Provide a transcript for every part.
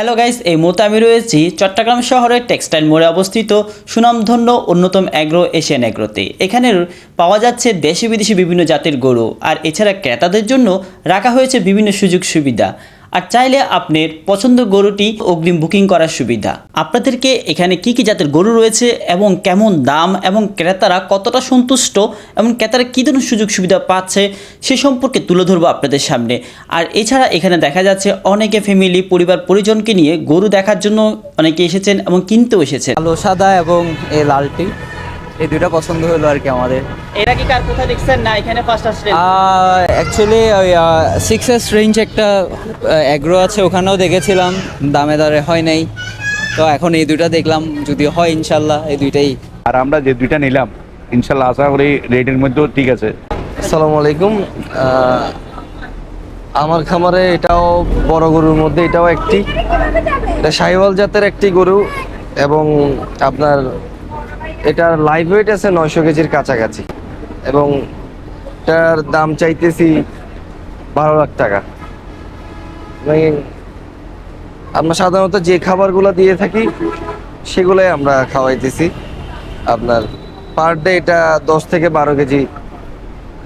Hello guys এই মুহূর্তে আমি রয়েছি চট্টগ্রাম শহরের টেক্সটাইল মোড়ে অবস্থিত সুনামধন্য অন্যতম অ্যাগ্রো এশিয়ান অ্যাগ্রোতে এখানে পাওয়া যাচ্ছে দেশি বিদেশি বিভিন্ন জাতের গরু, আর এছাড়া ক্রেতাদের জন্য রাখা হয়েছে বিভিন্ন সুযোগ সুবিধা আর চাইলে আপনার পছন্দ গরুটি অগ্রিম বুকিং করার সুবিধা। আপনাদেরকে এখানে কি কি জাতের গরু রয়েছে এবং কেমন দাম এবং ক্রেতারা কতটা সন্তুষ্ট এবং ক্রেতারা কী ধরনের সুযোগ সুবিধা পাচ্ছে সে সম্পর্কে তুলে ধরবো আপনাদের সামনে। আর এছাড়া এখানে দেখা যাচ্ছে অনেকে ফ্যামিলি পরিবার, পরিজনকে নিয়ে গরু দেখার জন্য অনেকে এসেছেন এবং কিনতেও এসেছেন। কালো, সাদা এবং এই লালটি। এই দুইটা পছন্দ হলো আর কি আমাদের। এরা কি কার কোথায় দেখছেন না এখানে ফার্স্ট আসলেন? অ্যাকচুয়ালি ওই সিক্স এস রেঞ্জ একটা অ্যাগ্রো আছে ওখানেও দেখেছিলাম দামে দরে হয় নাই। তো এখন এই দুইটা দেখলাম যদি হয় ইনশাল্লাহ এই দুইটাই। আর আমরা যে দুইটা নিলাম ইনশাল্লাহ আশা করি রেটের মধ্যেও ঠিক আছে। আসসালামু আলাইকুম। আমার খামারে এটাও বড় গরুর মধ্যে এটাও একটি। এটা সাহিওয়াল জাতের একটি গরু এবং আপনার এটার লাইভ ওয়েট আছে নয়শো কেজির কাছাকাছি। এবং এটার দাম চাইতেছি বারো লাখ টাকা। মানে আমরা সাধারণত যে খাবারগুলো দিয়ে থাকি সেগুলোই আমরা খাওয়াইতেছি। আপনার পার ডে এটা দশ থেকে বারো কেজি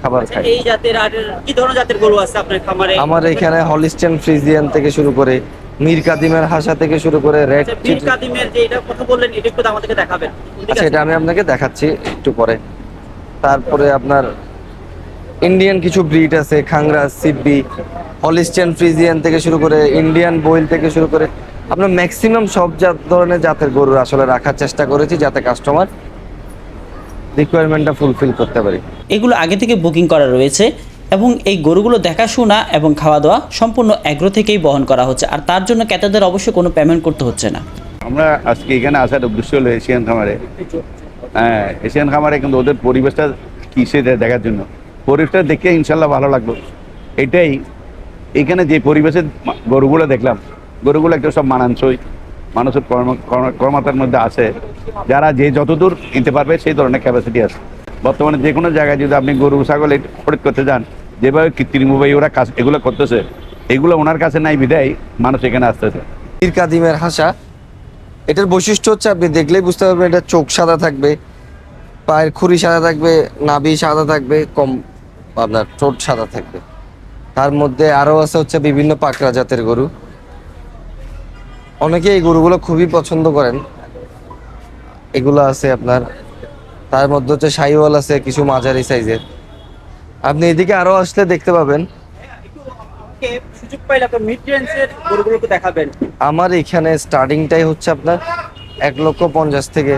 খাবার খাই এই জাতের আর কি ধরনের জাতের গরু আছে আপনার খামারে? আমার এখানে হলিস্টেন ফ্রিজিয়ান থেকে শুরু করে মীর কাদিমের হাসা থেকে শুরু করে রেড আচ্ছা, বীর কাদিমের যে এটা কথা বললেন এটা একটু আমাদেরকে দেখাবেন। আচ্ছা এটা আমি আপনাকে দেখাচ্ছি একটু পরে। তারপরে আপনার ইন্ডিয়ান কিছু ব্রিড আছে খাংরা সিব্বি হলিস্টেন ফ্রিজিয়ান থেকে শুরু করে ইন্ডিয়ান বয়েল থেকে শুরু করে। আপনার ম্যাক্সিমাম সব জাত ধরনের জাতের গরু আসলে রাখার চেষ্টা করেছি যাতে কাস্টমার রিকোয়ারমেন্টটা ফুলফিল করতে পারি। এগুলো আগে থেকে বুকিং করা রয়েছে। এবং এই গরুগুলো দেখাশোনা এবং খাওয়া দাওয়া সম্পূর্ণ অ্যাগ্রো থেকেই বহন করা হচ্ছে। আর তার জন্য ক্রেতাদের অবশ্যই কোনো পেমেন্ট করতে হচ্ছে না। আমরা আজকে এখানে আসার উদ্দেশ্য হলো এশিয়ান খামারে। হ্যাঁ এশিয়ান খামারে কিন্তু ওদের পরিবেশটা কিসে দেখার জন্য? পরিবেশটা দেখে ইনশাল্লাহ ভালো লাগল এটাই এখানে যে পরিবেশে গরুগুলো দেখলাম, গরুগুলো একটা সব মানানসই, মানুষের কর্ম কর্ম- কর্মতার মধ্যে আছে। যারা যে যতদূর নিতে পারবে সেই ধরনের ক্যাপাসিটি আছে। বর্তমানে যে কোনো জায়গায় যদি আপনি গরু, ছাগল খরিদ করতে যান যেভাবে কৃত্রিম কৃত্রিমভাবে ওরা কাজ এগুলো করতেছে, এগুলো ওনার কাছে নাই বিদায়, মানুষ এখানে আসতেছে। মীর কাদিমের হাসা, এটার বৈশিষ্ট্য হচ্ছে আপনি দেখলেই বুঝতে পারবেন এটা চোখ সাদা থাকবে, পায়ের খুরি সাদা থাকবে, নাভি সাদা থাকবে, কম আপনার ঠোঁট সাদা থাকবে। তার মধ্যে আরও আছে হচ্ছে বিভিন্ন পাকড়া জাতের গরু। অনেকে এই গরুগুলো খুবই পছন্দ করেন। এগুলো আছে আপনার, তার মধ্যে হচ্ছে সাইওয়াল আছে, কিছু মাঝারি সাইজের। আপনি এদিকে আরও আসলে দেখতে পাবেন। সুযোগ পাইলে আপনার মিড রেঞ্জের গরুগুলোকে দেখাবেন। আমার এখানে স্টার্টিংটাই হচ্ছে আপনার এক লক্ষ পঞ্চাশ থেকে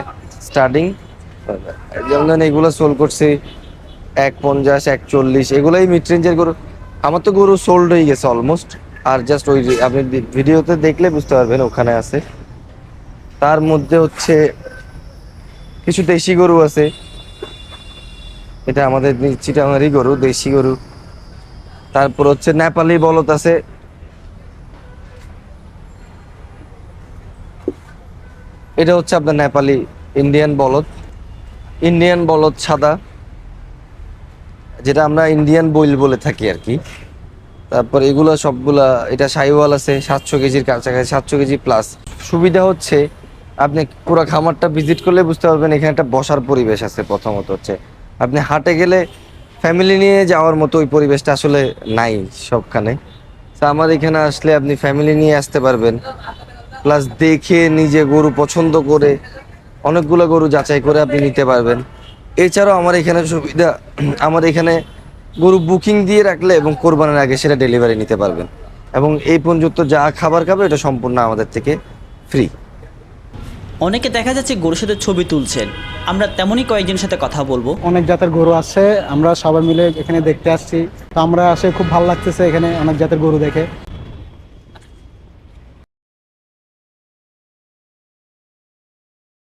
স্টার্টিং যেমন এগুলো সোল করছি এক পঞ্চাশ এক চল্লিশ এগুলোই মিড রেঞ্জের গরু। আমার তো গরু সোল্ড হয়ে গেছে অলমোস্ট আর জাস্ট ওই আপনি ভিডিওতে দেখলে বুঝতে পারবেন ওখানে আছে। তার মধ্যে হচ্ছে কিছু দেশি গরু আছে। এটা আমাদের চিটামারি গরু, দেশি গরু। তারপর হচ্ছে নেপালি বলদ আছে। এটা হচ্ছে আপনার নেপালি ইন্ডিয়ান বলদ। ইন্ডিয়ান বলদ সাদা, যেটা আমরা ইন্ডিয়ান বইল বলে থাকি আর কি। তারপর এগুলো সবগুলা, এটা সাইওয়াল আছে, সাতশো কেজির কাছাকাছি, সাতশো কেজি প্লাস সুবিধা হচ্ছে, আপনি পুরো খামারটা ভিজিট করলে বুঝতে পারবেন, এখানে একটা বসার পরিবেশ আছে প্রথমত হচ্ছে। আপনি হাটে গেলে ফ্যামিলি নিয়ে যাওয়ার মতো ওই পরিবেশটা আসলে নাই সবখানে। তা আমার এখানে আসলে আপনি ফ্যামিলি নিয়ে আসতে পারবেন। প্লাস দেখে নিজে গরু পছন্দ করে অনেকগুলো গরু যাচাই করে আপনি নিতে পারবেন। এছাড়াও আমার এখানে সুবিধা, আমার এখানে গরু বুকিং দিয়ে রাখলে এবং কোরবানের আগে সেটা ডেলিভারি নিতে পারবেন। এবং এই পর্যন্ত যা খাবার খাবে এটা সম্পূর্ণ আমাদের থেকে ফ্রি অনেকে দেখা যাচ্ছে গরুর সাথে ছবি তুলছেন। আমরা তেমনই কয়েকজনের সাথে কথা বলব। অনেক জাতের গরু আছে, আমরা সবাই মিলে এখানে দেখতে আসছি। তো আমরা আসে খুব ভালো লাগতেছে এখানে অনেক জাতের গরু দেখে।